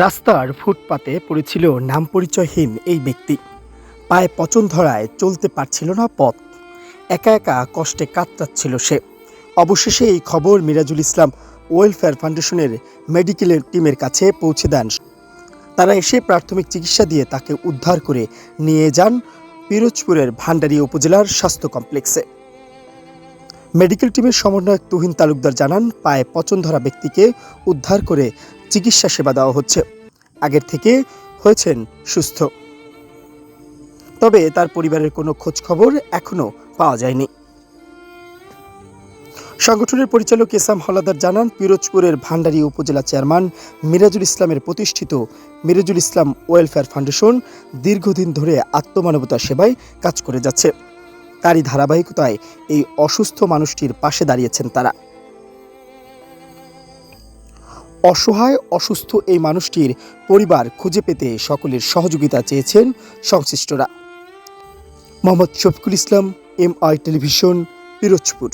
রাস্তার ফুটপাতে পড়েছিল নাম পরিচয়হীন এই ব্যক্তি। পায়ে পচন ধরায় চলতে পারছিল না পথ। একা একা কষ্টে কাতরাচ্ছিল সে। অবশেষে এই খবর মিরাজুল ইসলাম ওয়েলফেয়ার ফাউন্ডেশনের মেডিকেল টিমের কাছে পৌঁছে দেন। তারা এসে প্রাথমিক চিকিৎসা দিয়ে তাকে উদ্ধার করে নিয়ে যান পিরোজপুরের ভান্ডারী উপজেলার স্বাস্থ্য কমপ্লেক্সে। মেডিকেল টিমের সমন্বয়ক তুহিন তালুকদার জানান, পায়ে পচন ধরা ব্যক্তিকে উদ্ধার করে চিকিৎসা সেবা দেওয়া হচ্ছে। আগের থেকে হয়েছেন সুস্থ। তবে তার পরিবারের কোনো খোঁজ খবর এখনও পাওয়া যায়নি। সংগঠনের পরিচালক এসাম হলাদার জানান, পিরোজপুরের ভান্ডারী উপজেলা চেয়ারম্যান মিরাজুল ইসলামের প্রতিষ্ঠিত মিরাজুল ইসলাম ওয়েলফেয়ার ফাউন্ডেশন দীর্ঘদিন ধরে আত্মমানবতা সেবায় কাজ করে যাচ্ছে। তারই ধারাবাহিকতায় এই অসুস্থ মানুষটির পাশে দাঁড়িয়েছেন তারা। অসহায়, অসুস্থ এই মানুষটির পরিবার খুঁজে পেতে সকলের সহযোগিতা চেয়েছেন সংশ্লিষ্টরা। Mohammad Shafiqul Islam M I television Pirojpur.